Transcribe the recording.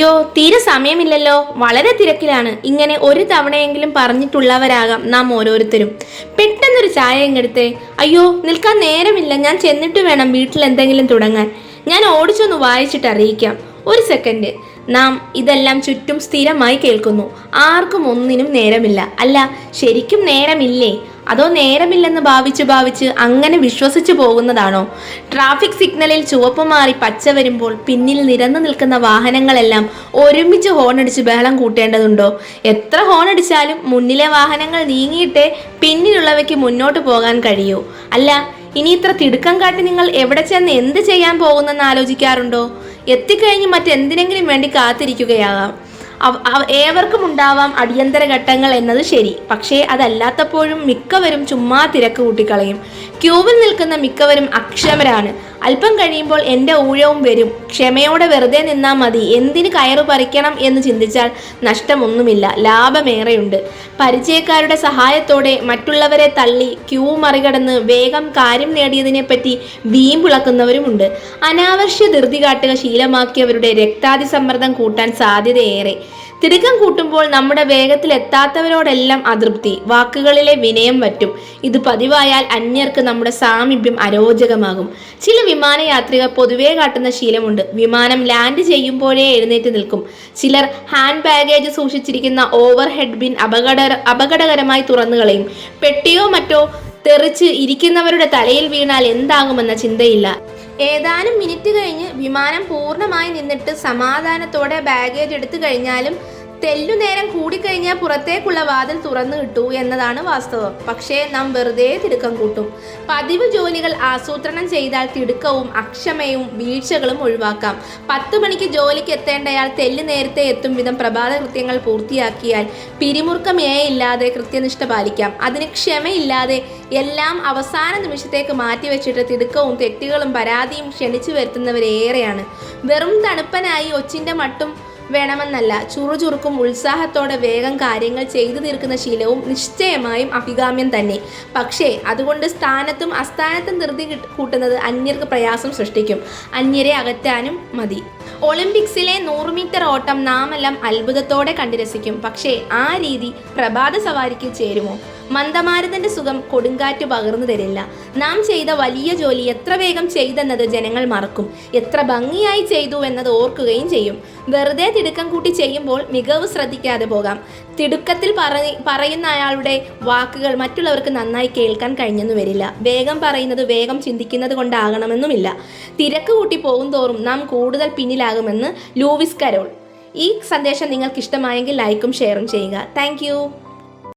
യോ തീരെ സമയമില്ലല്ലോ. വളരെ തിരക്കിലാണ്. ഇങ്ങനെ ഒരു തവണയെങ്കിലും പറഞ്ഞിട്ടുള്ളവരാകാം നാം ഓരോരുത്തരും. പെട്ടെന്നൊരു ചായ എങ്ങെടുത്തേ? അയ്യോ നിൽക്കാൻ നേരമില്ല. ഞാൻ ചെന്നിട്ട് വേണം വീട്ടിൽ എന്തെങ്കിലും തുടങ്ങാൻ. ഞാൻ ഓടിച്ചൊന്ന് വായിച്ചിട്ട് അറിയിക്കാം. ഒരു സെക്കൻഡ് നാം ഇതെല്ലാം ചുറ്റും സ്ഥിരമായി കേൾക്കുന്നു. ആർക്കും ഒന്നിനും നേരമില്ല. അല്ല ശരിക്കും നേരമില്ലേ? അതോ നേരമില്ലെന്ന് ഭാവിച്ച് ഭാവിച്ച് അങ്ങനെ വിശ്വസിച്ചു പോകുന്നതാണോ? ട്രാഫിക് സിഗ്നലിൽ ചുവപ്പ് മാറി പച്ച വരുമ്പോൾ പിന്നിൽ നിരന്നു നിൽക്കുന്ന വാഹനങ്ങളെല്ലാം ഒരുമിച്ച് ഹോണടിച്ച് ബഹളം കൂട്ടേണ്ടതുണ്ടോ? എത്ര ഹോണടിച്ചാലും മുന്നിലെ വാഹനങ്ങൾ നീങ്ങിയിട്ടേ പിന്നിലുള്ളവയ്ക്ക് മുന്നോട്ട് പോകാൻ കഴിയൂ. അല്ല ഇനി ഇത്ര തിടുക്കം കാട്ടി നിങ്ങൾ എവിടെ ചെന്ന് എന്ത് ചെയ്യാൻ പോകുന്നെന്ന് ആലോചിക്കാറുണ്ടോ? എത്തിക്കഴിഞ്ഞ് മറ്റെന്തിനെങ്കിലും വേണ്ടി കാത്തിരിക്കുകയാകാം. ഏവർക്കും ഉണ്ടാവാം അടിയന്തര ഘട്ടങ്ങൾ എന്നത് ശരി. പക്ഷേ അതല്ലാത്തപ്പോഴും മിക്കവരും ചുമ്മാ തിരക്ക് കൂട്ടിക്കളയും. ക്യൂവിൽ നിൽക്കുന്ന മിക്കവരും അക്ഷമരാണ്. അല്പം കഴിയുമ്പോൾ എന്റെ ഊഴവും വരും. ക്ഷമയോടെ വെറുതെ നിന്നാൽ മതി. എന്തിന് കയറു പറിക്കണം എന്ന് ചിന്തിച്ചാൽ നഷ്ടമൊന്നുമില്ല. ലാഭമേറെയുണ്ട്. പരിചയക്കാരുടെ സഹായത്തോടെ മറ്റുള്ളവരെ തള്ളി ക്യൂ മറികടന്ന് വേഗം കാര്യം നേടിയതിനെപ്പറ്റി വീമ്പിളക്കുന്നവരുമുണ്ട് അനാവശ്യ ധൃതി കാട്ടുക ശീലമാക്കിയവരുടെ രക്താതി സമ്മർദ്ദം കൂട്ടാൻ സാധ്യതയേറെ. തിടുക്കം കൂട്ടുമ്പോൾ നമ്മുടെ വേഗത്തിൽ എത്താത്തവരോടെല്ലാം അതൃപ്തി. വാക്കുകളിലെ വിനയം വറ്റും ഇത് പതിവായാൽ അന്യർക്ക് നമ്മുടെ സാമീപ്യം അരോചകമാകും. ചില വിമാനയാത്രികർ പൊതുവേ കാട്ടുന്ന ശീലമുണ്ട്. വിമാനം ലാൻഡ് ചെയ്യുമ്പോഴേ എഴുന്നേറ്റ് നിൽക്കും. ചിലർ ഹാൻഡ് ബാഗേജ് സൂക്ഷിച്ചിരിക്കുന്ന ഓവർ ഹെഡ് ബിൻ അപകട അപകടകരമായി തുറന്നു കളയും. പെട്ടിയോ മറ്റോ തെറിച്ച് ഇരിക്കുന്നവരുടെ തലയിൽ വീണാൽ എന്താകുമെന്ന ചിന്തയില്ല. ഏതാനും മിനിറ്റ് കഴിഞ്ഞ് വിമാനം പൂർണമായി നിന്നിട്ട് സമാധാനത്തോടെ ബാഗേജ് എടുത്തു കഴിഞ്ഞാലും തെല്ലു നേരം കൂടിക്കഴിഞ്ഞാൽ പുറത്തേക്കുള്ള വാതിൽ തുറന്നു കിട്ടൂ എന്നതാണ് വാസ്തവം. പക്ഷേ നാം വെറുതെ തിടുക്കം കൂട്ടും. പതിവ് ജോലികൾ ആസൂത്രണം ചെയ്താൽ തിടുക്കവും അക്ഷമയും വീഴ്ചകളും ഒഴിവാക്കാം. പത്ത് മണിക്ക് ജോലിക്ക് എത്തേണ്ടയാൾ തെല്ല് നേരത്തെ എത്തും വിധം പ്രഭാത കൃത്യങ്ങൾ പൂർത്തിയാക്കിയാൽ പിരിമുറുക്കമേ ഇല്ലാതെ കൃത്യനിഷ്ഠ പാലിക്കാം. അതിന് ക്ഷമയില്ലാതെ എല്ലാം അവസാന നിമിഷത്തേക്ക് മാറ്റിവെച്ചിട്ട് തിടുക്കവും തെറ്റുകളും പരാതിയും ക്ഷണിച്ചു വരുത്തുന്നവരേറെയാണ്. വെറും തണുപ്പനായി ഒച്ചിന്റെ മട്ടും വേണമെന്നല്ല. ചുറുചുറുക്കും ഉത്സാഹത്തോടെ വേഗം കാര്യങ്ങൾ ചെയ്തു തീർക്കുന്ന ശീലവും നിശ്ചയമായും അഭികാമ്യം തന്നെ. പക്ഷേ അതുകൊണ്ട് സ്ഥാനത്തും അസ്ഥാനത്തും ധൃതി കിട്ട് കൂട്ടുന്നത് അന്യർക്ക് പ്രയാസം സൃഷ്ടിക്കും. അന്യരെ അകറ്റാനും മതി. ഒളിമ്പിക്സിലെ നൂറ് മീറ്റർ ഓട്ടം നാമെല്ലാം അത്ഭുതത്തോടെ കണ്ടുരസിക്കും. പക്ഷേ ആ രീതി പ്രഭാത സവാരിക്ക് ചേരുമോ? മന്ദമാരുതന്റെ സുഖം കൊടുങ്കാറ്റ് പകർന്നു തരില്ല. നാം ചെയ്ത വലിയ ജോലി എത്ര വേഗം ചെയ്തെന്നത് ജനങ്ങൾ മറക്കും. എത്ര ഭംഗിയായി ചെയ്തു എന്നത് ഓർക്കുകയും ചെയ്യും. വെറുതെ തിടുക്കം കൂട്ടി ചെയ്യുമ്പോൾ മികവ് ശ്രദ്ധിക്കാതെ പോകാം. തിടുക്കത്തിൽ പറ- പറയുന്ന അയാളുടെ വാക്കുകൾ മറ്റുള്ളവർക്ക് നന്നായി കേൾക്കാൻ കഴിഞ്ഞെന്നു വരില്ല. വേഗം പറയുന്നത് വേഗം ചിന്തിക്കുന്നത് കൊണ്ടാകണമെന്നുമില്ല. തിരക്ക് കൂട്ടി പോകും തോറും നാം കൂടുതൽ പിന്നിലാകുമെന്ന് ലൂവിസ് കരോൾ. ഈ സന്ദേശം നിങ്ങൾക്ക് ഇഷ്ടമായെങ്കിൽ ലൈക്കും ഷെയറും ചെയ്യുക. താങ്ക്